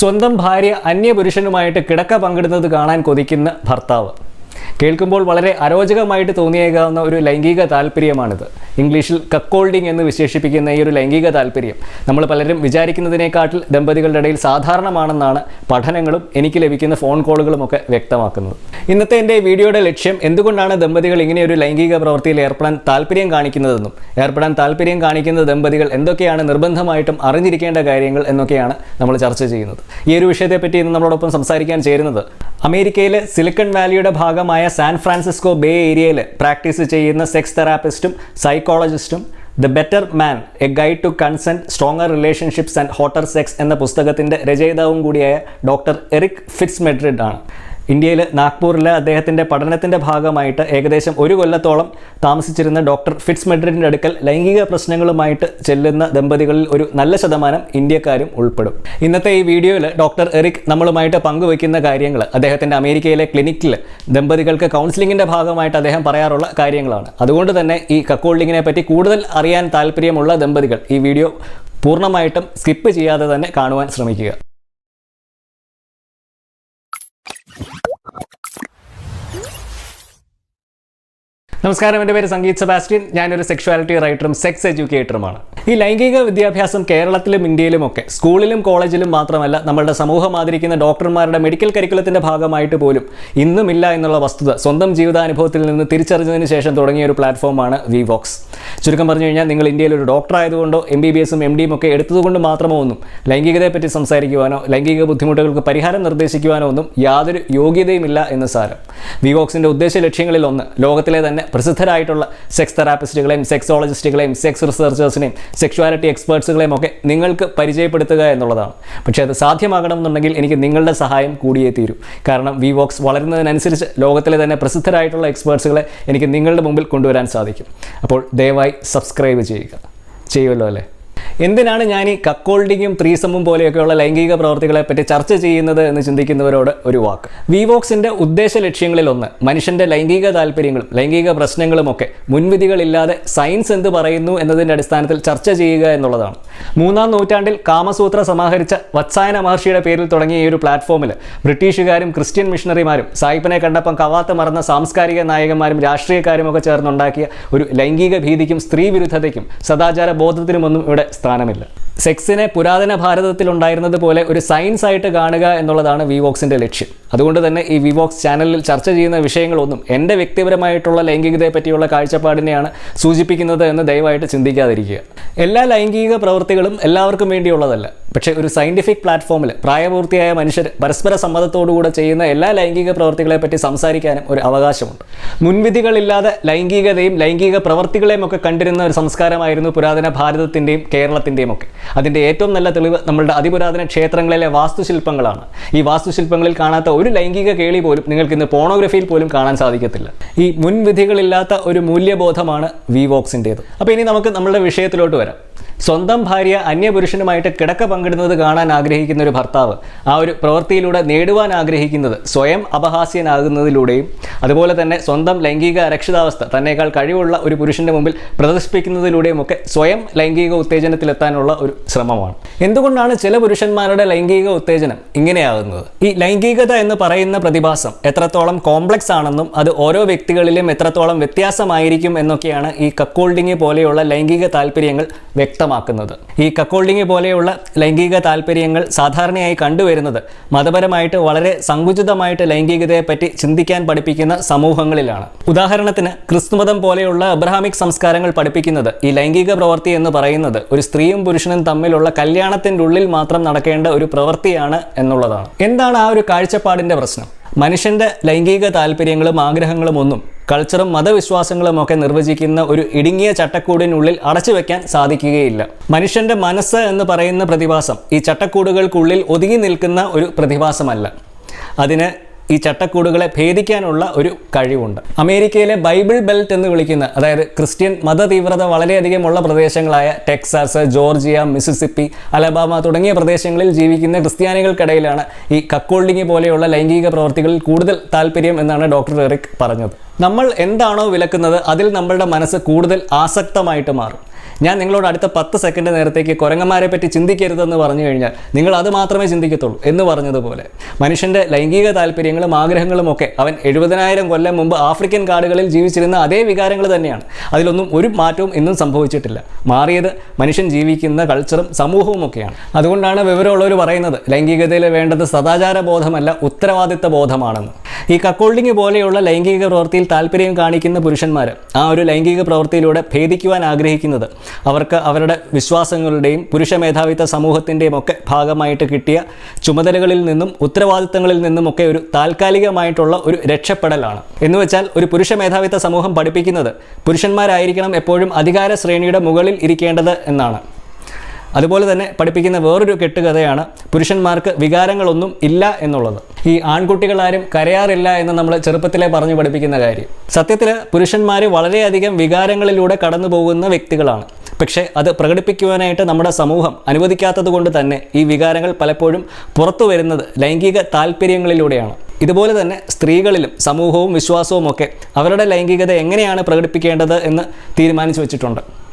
സ്വന്തം ഭാര്യ അന്യപുരുഷനുമായിട്ട് കിടക്ക പങ്കിടുന്നത് കാണാൻ കൊതിക്കുന്ന ഭർത്താവ്. കേൾക്കുമ്പോൾ വളരെ അരോചകമായിട്ട് തോന്നിയേക്കാവുന്ന ഒരു ലൈംഗിക താല്പര്യമാണിത്. ഇംഗ്ലീഷിൽ കക്കോൾഡിംഗ് എന്ന് വിശേഷിപ്പിക്കുന്ന ഈ ഒരു ലൈംഗിക താല്പര്യം നമ്മൾ പലരും വിചാരിക്കുന്നതിനേക്കാട്ടിൽ ദമ്പതികളുടെ ഇടയിൽ സാധാരണമാണെന്നാണ് പഠനങ്ങളും എനിക്ക് ലഭിക്കുന്ന ഫോൺ കോളുകളും ഒക്കെ വ്യക്തമാക്കുന്നത്. ഇന്നത്തെ എന്റെ വീഡിയോയുടെ ലക്ഷ്യം എന്തുകൊണ്ടാണ് ദമ്പതികൾ ഇങ്ങനെ ഒരു ലൈംഗിക പ്രവൃത്തിയിൽ ഏർപ്പെടാൻ താല്പര്യം കാണിക്കുന്നതെന്നും ഏർപ്പെടാൻ താല്പര്യം കാണിക്കുന്ന ദമ്പതികൾ എന്തൊക്കെയാണ് നിർബന്ധമായിട്ടും അറിഞ്ഞിരിക്കേണ്ട കാര്യങ്ങൾ എന്നൊക്കെയാണ് നമ്മൾ ചർച്ച ചെയ്യുന്നത്. ഈ ഒരു വിഷയത്തെപ്പറ്റി ഇന്ന് നമ്മളോടൊപ്പം സംസാരിക്കാൻ ചേരുന്നത് അമേരിക്കയിലെ സിലിക്കൺ വാലിയുടെ ഭാഗമായ സാൻ ഫ്രാൻസിസ്കോ ബേ ഏരിയയിൽ പ്രാക്ടീസ് ചെയ്യുന്ന സെക്സ് തെറാപ്പിസ്റ്റും സൈക്കോളജിസ്റ്റും the better man a guide to consent stronger relationships and hotter sex എന്ന പുസ്തകത്തിന്റെ രചയിതാവും കൂടിയായ ഡോക്ടർ എറിക് ഫിറ്റ്സ് മെഡ്രിഡ് ആണ് ഇന്ത്യയിൽ നാഗ്പൂരിൽ അദ്ദേഹത്തിന്റെ പഠനത്തിന്റെ ഭാഗമായിട്ട് ഏകദേശം ഒരു കൊല്ലത്തോളം താമസിച്ചിരുന്ന ഡോക്ടർ ഫിറ്റ്സ് മെഡ്രിഡിന്റെ അടുക്കൽ ലൈംഗിക പ്രശ്നങ്ങളുമായിട്ട് ചെല്ലുന്ന ദമ്പതികളിൽ ഒരു നല്ല ശതമാനം ഇന്ത്യക്കാരും ഉൾപ്പെടും. ഇന്നത്തെ ഈ വീഡിയോയിൽ ഡോക്ടർ എറിക് നമ്മളുമായിട്ട് പങ്കുവയ്ക്കുന്ന കാര്യങ്ങൾ അദ്ദേഹത്തിന്റെ അമേരിക്കയിലെ ക്ലിനിക്കിൽ ദമ്പതികൾക്ക് കൗൺസിലിങ്ങിന്റെ ഭാഗമായിട്ട് അദ്ദേഹം പറയാറുള്ള കാര്യങ്ങളാണ്. അതുകൊണ്ട് തന്നെ ഈ കക്കോൾഡിങ്ങിനെ പറ്റി കൂടുതൽ അറിയാൻ താല്പര്യമുള്ള ദമ്പതികൾ ഈ വീഡിയോ പൂർണമായിട്ടും സ്കിപ്പ് ചെയ്യാതെ തന്നെ കാണുവാൻ ശ്രമിക്കുക. നമസ്കാരം എന്റെ പേര് സംഗീത് സെബാസ്റ്റ്യൻ. ഞാനൊരു സെക്ഷുവാലിറ്റി റൈറ്ററും സെക്സ് എഡ്യൂക്കേറ്ററുമാണ് ഈ ലൈംഗിക വിദ്യാഭ്യാസം കേരളത്തിലും ഇന്ത്യയിലും ഒക്കെ സ്കൂളിലും കോളേജിലും മാത്രമല്ല നമ്മളുടെ സമൂഹം ആദരിക്കുന്ന ഡോക്ടർമാരുടെ മെഡിക്കൽ കരിക്കുലത്തിന്റെ ഭാഗമായിട്ട് പോലും ഇന്നുമില്ല എന്നുള്ള വസ്തുത സ്വന്തം ജീവിതാനുഭവത്തിൽ നിന്ന് തിരിച്ചറിഞ്ഞതിന് ശേഷം തുടങ്ങിയ ഒരു പ്ലാറ്റ്ഫോമാണ് വിവോക്സ് ചുരുക്കം പറഞ്ഞു കഴിഞ്ഞാൽ നിങ്ങൾ ഇന്ത്യയിൽ ഒരു ഡോക്ടർ ആയതുകൊണ്ടോ എം ബി ബി എസും എം ഡിയും ഒക്കെ എടുത്തതുകൊണ്ട് മാത്രമോ ഒന്നും ലൈംഗികതയെപ്പറ്റി സംസാരിക്കുവാനോ ലൈംഗിക ബുദ്ധിമുട്ടുകൾക്ക് പരിഹാരം നിർദ്ദേശിക്കുവാനോ ഒന്നും യാതൊരു യോഗ്യതയുമില്ല എന്ന് സാരം. വിവോക്സിന്റെ ഉദ്ദേശ ലക്ഷ്യങ്ങളിൽ ഒന്ന് ലോകത്തിലെ തന്നെ പ്രസിദ്ധരായിട്ടുള്ള സെക്സ് തെറാപ്പിസ്റ്റുകളെയും സെക്സോളജിസ്റ്റുകളെയും സെക്സ് റിസർച്ചേഴ്സിനെയും സെക്ഷുവാലിറ്റി എക്സ്പേർട്സുകളെയും ഒക്കെ നിങ്ങൾക്ക് പരിചയപ്പെടുത്തുക എന്നുള്ളതാണ്. പക്ഷേ അത് സാധ്യമാകണമെന്നുണ്ടെങ്കിൽ എനിക്ക് നിങ്ങളുടെ സഹായം കൂടിയേ തീരൂ. കാരണം വി വോക്സ് വളരുന്നതിനനുസരിച്ച് ലോകത്തിലെ തന്നെ പ്രസിദ്ധരായിട്ടുള്ള എക്സ്പേർട്സുകളെ എനിക്ക് നിങ്ങളുടെ മുമ്പിൽ കൊണ്ടുവരാൻ സാധിക്കും. അപ്പോൾ ദയവായി സബ്സ്ക്രൈബ് ചെയ്യുക. ചെയ്യുമല്ലോ അല്ലേ? എന്തിനാണ് ഞാൻ ഈ കക്കോൾഡിങ്ങും ത്രീസമും പോലെയൊക്കെയുള്ള ലൈംഗിക പ്രവർത്തികളെ പറ്റി ചർച്ച ചെയ്യുന്നത് എന്ന് ചിന്തിക്കുന്നവരോട് ഒരു വാക്ക്? വിവോക്സിന്റെ ഉദ്ദേശ ലക്ഷ്യങ്ങളിൽ ഒന്ന് മനുഷ്യന്റെ ലൈംഗിക താല്പര്യങ്ങളും ലൈംഗിക പ്രശ്നങ്ങളും ഒക്കെ മുൻവിധികളില്ലാതെ സയൻസ് എന്ത് പറയുന്നു എന്നതിന്റെ അടിസ്ഥാനത്തിൽ ചർച്ച ചെയ്യുക എന്നുള്ളതാണ്. മൂന്നാം നൂറ്റാണ്ടിൽ കാമസൂത്ര സമാഹരിച്ച വത്സായന മഹർഷിയുടെ പേരിൽ തുടങ്ങിയ ഈ ഒരു പ്ലാറ്റ്ഫോമിൽ ബ്രിട്ടീഷുകാരും ക്രിസ്ത്യൻ മിഷണറിമാരും സായിപ്പിനെ കണ്ടപ്പം കവാത്ത മറന്ന സാംസ്കാരിക നായകന്മാരും രാഷ്ട്രീയക്കാരും ഒക്കെ ചേർന്നുണ്ടാക്കിയ ഒരു ലൈംഗിക ഭീതിക്കും സ്ത്രീ വിരുദ്ധതയ്ക്കും സദാചാര ബോധത്തിനുമൊന്നും ഇവിടെ സ്ഥാനമില്ല. സെക്സിനെ പുരാതന ഭാരതത്തിൽ ഉണ്ടായിരുന്നത് പോലെ ഒരു സയൻസ് ആയിട്ട് കാണുക എന്നുള്ളതാണ് വിവോക്സിന്റെ ലക്ഷ്യം. അതുകൊണ്ട് തന്നെ ഈ വിവോക്സ് ചാനലിൽ ചർച്ച ചെയ്യുന്ന വിഷയങ്ങളൊന്നും എന്റെ വ്യക്തിപരമായിട്ടുള്ള ലൈംഗികതയെ പറ്റിയുള്ള കാഴ്ചപ്പാടിനെയാണ് സൂചിപ്പിക്കുന്നത് എന്ന് ദയവായിട്ട് ചിന്തിക്കാതിരിക്കുക. എല്ലാ ലൈംഗിക പ്രവൃത്തികളും എല്ലാവർക്കും വേണ്ടിയുള്ളതല്ല. പക്ഷേ ഒരു സയന്റിഫിക് പ്ലാറ്റ്ഫോമിൽ പ്രായപൂർത്തിയായ മനുഷ്യർ പരസ്പര സമ്മതത്തോടുകൂടെ ചെയ്യുന്ന എല്ലാ ലൈംഗിക പ്രവൃത്തികളെ പറ്റി സംസാരിക്കാനും ഒരു അവകാശമുണ്ട്. മുൻവിധികളില്ലാതെ ലൈംഗികതയും ലൈംഗിക പ്രവൃത്തികളെയും ഒക്കെ കണ്ടിരുന്ന ഒരു സംസ്കാരമായിരുന്നു പുരാതന ഭാരതത്തിന്റെയും കേരളത്തിന്റെയും ഒക്കെ. അതിന്റെ ഏറ്റവും നല്ല തെളിവ് നമ്മളുടെ അതിപുരാതന ക്ഷേത്രങ്ങളിലെ വാസ്തുശില്പങ്ങളാണ്. ഈ വാസ്തുശില്പങ്ങളിൽ കാണാത്ത ഒരു ലൈംഗിക കേളി പോലും നിങ്ങൾക്ക് ഇന്ന് പോണോഗ്രഫിയിൽ പോലും കാണാൻ സാധിക്കത്തില്ല. ഈ മുൻവിധികളില്ലാത്ത ഒരു മൂല്യബോധമാണ് വി വോക്സിന്റേത് അപ്പോൾ ഇനി നമുക്ക് നമ്മുടെ വിഷയത്തിലോട്ട് വരാം. സ്വന്തം ഭാര്യ അന്യപുരുഷനുമായിട്ട് കിടക്ക പങ്കിടുന്നത് കാണാൻ ആഗ്രഹിക്കുന്ന ഒരു ഭർത്താവ് ആ ഒരു പ്രവൃത്തിയിലൂടെ നേടുവാൻ ആഗ്രഹിക്കുന്നത് സ്വയം അപഹാസ്യനാകുന്നതിലൂടെയും അതുപോലെ തന്നെ സ്വന്തം ലൈംഗിക അരക്ഷിതാവസ്ഥ തന്നെക്കാൾ കഴിവുള്ള ഒരു പുരുഷന്റെ മുമ്പിൽ പ്രദർശിപ്പിക്കുന്നതിലൂടെയും ഒക്കെ സ്വയം ലൈംഗിക ഉത്തേജനത്തിലെത്താനുള്ള ഒരു ശ്രമമാണ്. എന്തുകൊണ്ടാണ് ചില പുരുഷന്മാരുടെ ലൈംഗിക ഉത്തേജനം ഇങ്ങനെയാകുന്നത്? ഈ ലൈംഗികത എന്ന് പറയുന്ന പ്രതിഭാസം എത്രത്തോളം കോംപ്ലക്സ് ആണെന്നും അത് ഓരോ വ്യക്തികളിലും എത്രത്തോളം വ്യത്യാസമായിരിക്കും എന്നൊക്കെയാണ് ഈ കക്കോൾഡിങ് പോലെയുള്ള ലൈംഗിക താല്പര്യങ്ങൾ വ്യക്തമാക്കുന്നത്. ഈ കക്കോൾഡിങ് പോലെയുള്ള ലൈംഗിക താല്പര്യങ്ങൾ സാധാരണയായി കണ്ടുവരുന്നത് മതപരമായിട്ട് വളരെ സങ്കുചിതമായിട്ട് ലൈംഗികതയെ പറ്റി ചിന്തിക്കാൻ പഠിപ്പിക്കുന്ന സമൂഹങ്ങളിലാണ്. ഉദാഹരണത്തിന് ക്രിസ്തുമതം പോലെയുള്ള അബ്രഹാമിക് സംസ്കാരങ്ങൾ പഠിപ്പിക്കുന്നത് ഈ ലൈംഗിക പ്രവൃത്തി എന്ന് പറയുന്നത് ഒരു സ്ത്രീയും പുരുഷനും തമ്മിലുള്ള കല്യാണത്തിന്റെ ഉള്ളിൽ മാത്രം നടക്കേണ്ട ഒരു പ്രവൃത്തിയാണ് എന്നുള്ളതാണ്. എന്താണ് ആ ഒരു കാഴ്ചപ്പാടിന്റെ പ്രശ്നം? മനുഷ്യന്റെ ലൈംഗിക താല്പര്യങ്ങളും ആഗ്രഹങ്ങളും ഒന്നും കൾച്ചറും മതവിശ്വാസങ്ങളും ഒക്കെ നിർവചിക്കുന്ന ഒരു ഇടുങ്ങിയ ചട്ടക്കൂടിനുള്ളിൽ അടച്ചു വെക്കാൻ സാധിക്കുകയില്ല. മനുഷ്യന്റെ മനസ്സ് എന്ന് പറയുന്ന പ്രതിഭാസം ഈ ചട്ടക്കൂടുകൾക്കുള്ളിൽ ഒതുങ്ങി നിൽക്കുന്ന ഒരു പ്രതിഭാസമല്ല. അതിന് ഈ ചട്ടക്കൂടുകളെ ഭേദിക്കാനുള്ള ഒരു കഴിവുണ്ട്. അമേരിക്കയിലെ ബൈബിൾ ബെൽറ്റ് എന്ന് വിളിക്കുന്ന അതായത് ക്രിസ്ത്യൻ മതതീവ്രത വളരെയധികമുള്ള പ്രദേശങ്ങളായ ടെക്സാസ് ജോർജിയ മിസിസിപ്പി അലബാമ തുടങ്ങിയ പ്രദേശങ്ങളിൽ ജീവിക്കുന്ന ക്രിസ്ത്യാനികൾക്കിടയിലാണ് ഈ കക്കോൾഡിങ് പോലെയുള്ള ലൈംഗിക പ്രവർത്തികളിൽ കൂടുതൽ താല്പര്യം എന്നാണ് ഡോക്ടർ എറിക് പറഞ്ഞത്. നമ്മൾ എന്താണോ വിലക്കുന്നത് അതിൽ നമ്മളുടെ മനസ്സ് കൂടുതൽ ആസക്തമായിട്ട് മാറും. ഞാൻ നിങ്ങളോട് അടുത്ത പത്ത് സെക്കൻഡ് നേരത്തേക്ക് കുരങ്ങന്മാരെ പറ്റി ചിന്തിക്കരുതെന്ന് പറഞ്ഞു കഴിഞ്ഞാൽ നിങ്ങൾ അത് മാത്രമേ ചിന്തിക്കത്തുള്ളൂ എന്ന് പറഞ്ഞതുപോലെ. മനുഷ്യന്റെ ലൈംഗിക താല്പര്യങ്ങളും ആഗ്രഹങ്ങളും ഒക്കെ അവൻ എഴുപതിനായിരം കൊല്ലം മുമ്പ് ആഫ്രിക്കൻ കാടുകളിൽ ജീവിച്ചിരുന്ന അതേ വികാരങ്ങൾ തന്നെയാണ്. അതിലൊന്നും ഒരു മാറ്റവും ഇന്നും സംഭവിച്ചിട്ടില്ല. മാറിയത് മനുഷ്യൻ ജീവിക്കുന്ന കൾച്ചറും സമൂഹവും ഒക്കെയാണ്. അതുകൊണ്ടാണ് വിവരമുള്ളവർ പറയുന്നത് ലൈംഗികതയിൽ വേണ്ടത് സദാചാര ബോധമല്ല ഉത്തരവാദിത്ത ബോധമാണെന്ന്. ഈ കക്കോൾഡിങ് പോലെയുള്ള ലൈംഗിക പ്രവൃത്തിയിൽ താല്പര്യം കാണിക്കുന്ന പുരുഷന്മാർ ആ ഒരു ലൈംഗിക പ്രവൃത്തിയിലൂടെ ഭേദിക്കുവാൻ ആഗ്രഹിക്കുന്നത് അവർക്ക് അവരുടെ വിശ്വാസങ്ങളുടെയും പുരുഷ മേധാവിത്വ സമൂഹത്തിന്റെയും ഒക്കെ ഭാഗമായിട്ട് കിട്ടിയ ചുമതലകളിൽ നിന്നും ഉത്തരവാദിത്തങ്ങളിൽ നിന്നുമൊക്കെ ഒരു താൽക്കാലികമായിട്ടുള്ള ഒരു രക്ഷപ്പെടലാണ്. എന്ന് വെച്ചാൽ ഒരു പുരുഷ മേധാവിത്വ സമൂഹം പഠിപ്പിക്കുന്നത് പുരുഷന്മാരായിരിക്കണം എപ്പോഴും അധികാര ശ്രേണിയുടെ മുകളിൽ ഇരിക്കേണ്ടത് എന്നാണ്. അതുപോലെ തന്നെ പഠിപ്പിക്കുന്ന വേറൊരു കെട്ടുകഥയാണ് പുരുഷന്മാർക്ക് വികാരങ്ങളൊന്നും ഇല്ല എന്നുള്ളത്. ഈ ആൺകുട്ടികളാരും കരയാറില്ല എന്ന് നമ്മൾ ചെറുപ്പത്തിലെ പറഞ്ഞു പഠിപ്പിക്കുന്ന കാര്യം. സത്യത്തിൽ പുരുഷന്മാർ വളരെയധികം വികാരങ്ങളിലൂടെ കടന്നു പോകുന്ന വ്യക്തികളാണ്. പക്ഷേ അത് പ്രകടിപ്പിക്കുവാനായിട്ട് നമ്മുടെ സമൂഹം അനുവദിക്കാത്തത് കൊണ്ട് തന്നെ ഈ വികാരങ്ങൾ പലപ്പോഴും പുറത്തു വരുന്നത് ലൈംഗിക താല്പര്യങ്ങളിലൂടെയാണ് ഇതുപോലെ തന്നെ സ്ത്രീകളിലും സമൂഹവും വിശ്വാസവും ഒക്കെ അവരുടെ ലൈംഗികത എങ്ങനെയാണ് പ്രകടിപ്പിക്കേണ്ടത് എന്ന് തീരുമാനിച്ചു വെച്ചിട്ടുണ്ട്.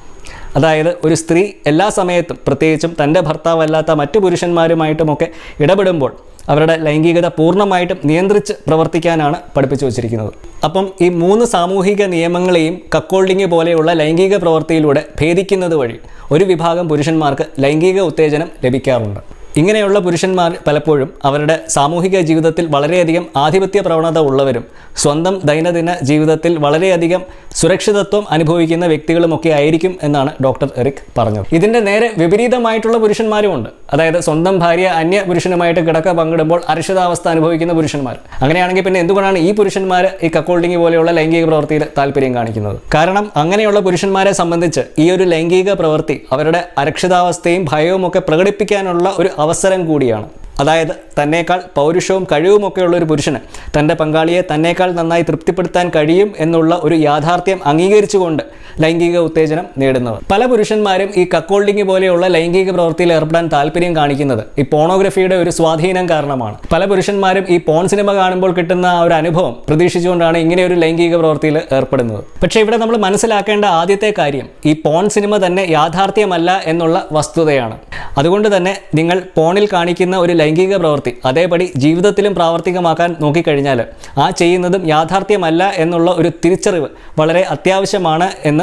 അതായത് ഒരു സ്ത്രീ എല്ലാ സമയത്തും പ്രത്യേകിച്ചും തന്റെ ഭർത്താവല്ലാത്ത മറ്റു പുരുഷന്മാരുമായിട്ടുമൊക്കെ ഇടപെടുമ്പോൾ അവരുടെ ലൈംഗികത പൂർണമായിട്ടും നിയന്ത്രിച്ച് പ്രവർത്തിക്കാനാണ് പഠിപ്പിച്ചു വച്ചിരിക്കുന്നത്. അപ്പം ഈ മൂന്ന് സാമൂഹിക നിയമങ്ങളെയും കക്കോൾഡിങ് പോലെയുള്ള ലൈംഗിക പ്രവൃത്തിയിലൂടെ ഭേദിക്കുന്നത് വഴി ഒരു വിഭാഗം പുരുഷന്മാർക്ക് ലൈംഗിക ഉത്തേജനം ലഭിക്കാറുണ്ട്. ഇങ്ങനെയുള്ള പുരുഷന്മാർ പലപ്പോഴും അവരുടെ സാമൂഹിക ജീവിതത്തിൽ വളരെയധികം ആധിപത്യ പ്രവണത ഉള്ളവരും സ്വന്തം ദൈനംദിന ജീവിതത്തിൽ വളരെയധികം സുരക്ഷിതത്വം അനുഭവിക്കുന്ന വ്യക്തികളുമൊക്കെ ആയിരിക്കും എന്നാണ് ഡോക്ടർ എറിക് പറഞ്ഞത്. ഇതിന്റെ നേരെ വിപരീതമായിട്ടുള്ള പുരുഷന്മാരുമുണ്ട് അതായത് സ്വന്തം ഭാര്യ അന്യ പുരുഷനുമായിട്ട് കിടക്ക പങ്കിടുമ്പോൾ അരക്ഷിതാവസ്ഥ അനുഭവിക്കുന്ന പുരുഷന്മാർ. അങ്ങനെയാണെങ്കിൽ പിന്നെ എന്തുകൊണ്ടാണ് ഈ പുരുഷന്മാർ ഈ കക്കോൾഡിങ് പോലെയുള്ള ലൈംഗിക പ്രവൃത്തിയിൽ താല്പര്യം കാണിക്കുന്നത്? കാരണം അങ്ങനെയുള്ള പുരുഷന്മാരെ സംബന്ധിച്ച് ഈ ഒരു ലൈംഗിക പ്രവൃത്തി അവരുടെ അരക്ഷിതാവസ്ഥയും ഭയവും ഒക്കെ പ്രകടിപ്പിക്കാനുള്ള ഒരു അവസരം കൂടിയാണ്. അതായത് തന്നേക്കാൾ പൗരുഷവും കഴിവുമൊക്കെയുള്ള ഒരു പുരുഷന് തന്റെ പങ്കാളിയെ തന്നേക്കാൾ നന്നായി തൃപ്തിപ്പെടുത്താൻ കഴിയും എന്നുള്ള ഒരു യാഥാർത്ഥ്യം അംഗീകരിച്ചുകൊണ്ട് ലൈംഗിക ഉത്തേജനം നേടുന്നവർ. പല പുരുഷന്മാരും ഈ കക്കോൾഡിംഗ് പോലെയുള്ള ലൈംഗിക പ്രവൃത്തിയിൽ ഏർപ്പെടാൻ താല്പര്യം കാണിക്കുന്നത് ഈ പോണോഗ്രഫിയുടെ ഒരു സ്വാധീനം കാരണമാണ്. പല പുരുഷന്മാരും ഈ പോൺ സിനിമ കാണുമ്പോൾ കിട്ടുന്ന ആ ഒരു അനുഭവം പ്രതീക്ഷിച്ചുകൊണ്ടാണ് ഇങ്ങനെ ഒരു ലൈംഗിക പ്രവൃത്തിയിൽ ഏർപ്പെടുന്നത്. പക്ഷേ ഇവിടെ നമ്മൾ മനസ്സിലാക്കേണ്ട ആദ്യത്തെ കാര്യം ഈ പോൺ സിനിമ തന്നെ യാഥാർത്ഥ്യമല്ല എന്നുള്ള വസ്തുതയാണ്. അതുകൊണ്ട് തന്നെ നിങ്ങൾ പോണിൽ കാണിക്കുന്ന ഒരു ലൈംഗിക പ്രവൃത്തി അതേപടി ജീവിതത്തിലും പ്രാവർത്തികമാക്കാൻ നോക്കിക്കഴിഞ്ഞാൽ ആ ചെയ്യുന്നതും യാഥാർത്ഥ്യമല്ല എന്നുള്ള ഒരു തിരിച്ചറിവ് വളരെ അത്യാവശ്യമാണ് എന്ന്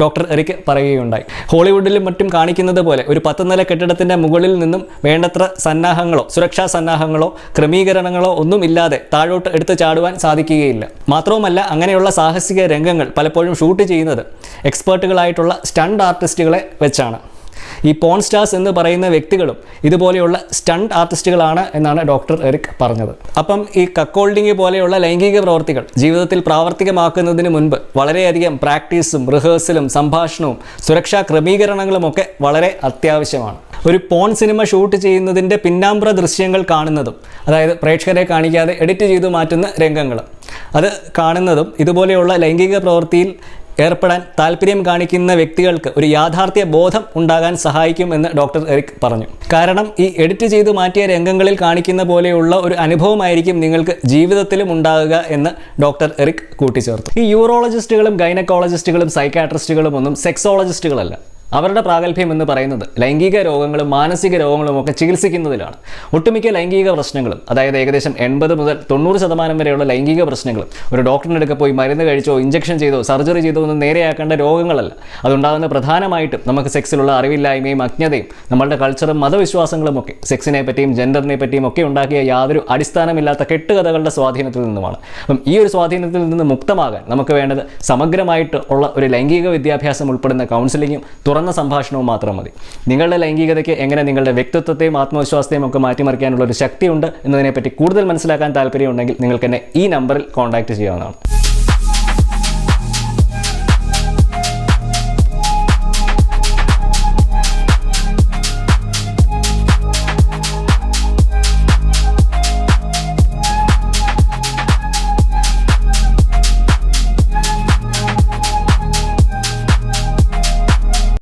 ഡോക്ടർ എറിക്ക് പറയുകയുണ്ടായി. ഹോളിവുഡിലും മറ്റും കാണിക്കുന്നത് പോലെ ഒരു പത്ത് നില കെട്ടിടത്തിന്റെ മുകളിൽ നിന്നും വേണ്ടത്ര സന്നാഹങ്ങളോ സുരക്ഷാ സന്നാഹങ്ങളോ ക്രമീകരണങ്ങളോ ഒന്നും ഇല്ലാതെ താഴോട്ട് എടുത്തു ചാടുവാൻ സാധിക്കുകയില്ല. മാത്രവുമല്ല അങ്ങനെയുള്ള സാഹസിക രംഗങ്ങൾ പലപ്പോഴും ഷൂട്ട് ചെയ്യുന്നത് എക്സ്പേർട്ടുകളായിട്ടുള്ള സ്റ്റണ്ട് ആർട്ടിസ്റ്റുകളെ വെച്ചാണ്. ഈ പോൺ സ്റ്റാർസ് എന്ന് പറയുന്ന വ്യക്തികളും ഇതുപോലെയുള്ള സ്റ്റണ്ട് ആർട്ടിസ്റ്റുകളാണ് എന്നാണ് ഡോക്ടർ എറിക് പറഞ്ഞത്. അപ്പം ഈ കക്കോൾഡിങ് പോലെയുള്ള ലൈംഗിക പ്രവർത്തികൾ ജീവിതത്തിൽ പ്രാവർത്തികമാക്കുന്നതിന് മുൻപ് വളരെയധികം പ്രാക്ടീസും റിഹേഴ്സലും സംഭാഷണവും സുരക്ഷാ ക്രമീകരണങ്ങളും ഒക്കെ വളരെ അത്യാവശ്യമാണ്. ഒരു പോൺ സിനിമ ഷൂട്ട് ചെയ്യുന്നതിന്റെ പിന്നാമ്പുറ ദൃശ്യങ്ങൾ കാണുന്നതും അതായത് പ്രേക്ഷകരെ കാണിക്കാതെ എഡിറ്റ് ചെയ്തു മാറ്റുന്ന രംഗങ്ങൾ അത് കാണുന്നതും ഇതുപോലെയുള്ള ലൈംഗിക പ്രവൃത്തിയിൽ ഏർപ്പെടാൻ താല്പര്യം കാണിക്കുന്ന വ്യക്തികൾക്ക് ഒരു യാഥാർത്ഥ്യ ബോധം ഉണ്ടാകാൻ സഹായിക്കും എന്ന് ഡോക്ടർ എറിക് പറഞ്ഞു. കാരണം ഈ എഡിറ്റ് ചെയ്ത് മാറ്റിയ രംഗങ്ങളിൽ കാണിക്കുന്ന പോലെയുള്ള ഒരു അനുഭവമായിരിക്കും നിങ്ങൾക്ക് ജീവിതത്തിലും ഉണ്ടാകുക എന്ന് ഡോക്ടർ എറിക് കൂട്ടിച്ചേർത്തു. ഈ യൂറോളജിസ്റ്റുകളും ഗൈനക്കോളജിസ്റ്റുകളും സൈക്കാട്രിസ്റ്റുകളും ഒന്നും സെക്സോളജിസ്റ്റുകളല്ല അവരുടെ പ്രാഗൽഭ്യം എന്ന് പറയുന്നത് ലൈംഗിക രോഗങ്ങളും മാനസിക രോഗങ്ങളും ഒക്കെ ചികിത്സിക്കുന്നതിലാണ്. ഒട്ടുമിക്ക ലൈംഗിക പ്രശ്നങ്ങളും അതായത് ഏകദേശം എൺപത് മുതൽ തൊണ്ണൂറ് ശതമാനം വരെയുള്ള ലൈംഗിക പ്രശ്നങ്ങളും ഒരു ഡോക്ടറിന്റെ അടുക്ക പോയി മരുന്ന് കഴിച്ചോ ഇഞ്ചക്ഷൻ ചെയ്തോ സർജറി ചെയ്തോ ഒന്നും നേരെയാക്കേണ്ട രോഗങ്ങളല്ല. അതുണ്ടാകുന്ന പ്രധാനമായിട്ടും നമുക്ക് സെക്സിലുള്ള അറിവില്ലായ്മയും അജ്ഞതയും നമ്മളുടെ കൾച്ചറും മതവിശ്വാസങ്ങളും ഒക്കെ സെക്സിനെ പറ്റിയും ജെൻഡറിനെ പറ്റിയും ഒക്കെ ഉണ്ടാക്കിയ യാതൊരു അടിസ്ഥാനമില്ലാത്ത കെട്ടുകഥകളുടെ സ്വാധീനത്തിൽ നിന്നുമാണ്. അപ്പം ഈ ഒരു സ്വാധീനത്തിൽ നിന്ന് മുക്തമാകാൻ നമുക്ക് വേണ്ടത് സമഗ്രമായിട്ട് ഉള്ള ഒരു ലൈംഗിക വിദ്യാഭ്യാസം ഉൾപ്പെടുന്ന കൗൺസിലിങ്ങും തുറന്ന സംഭാഷണവും മാത്രം മതി. നിങ്ങളുടെ ലൈംഗികതയ്ക്ക് എങ്ങനെ നിങ്ങളുടെ വ്യക്തിത്വത്തെയും ആത്മവിശ്വാസത്തെയും ഒക്കെ മാറ്റിമറിക്കാനുള്ള ഒരു ശക്തിയുണ്ട് എന്നതിനെപ്പറ്റി കൂടുതൽ മനസ്സിലാക്കാൻ താല്പര്യമുണ്ടെങ്കിൽ നിങ്ങൾക്ക് എന്നെ ഈ നമ്പറിൽ കോൺടാക്റ്റ് ചെയ്യാവുന്നതാണ്.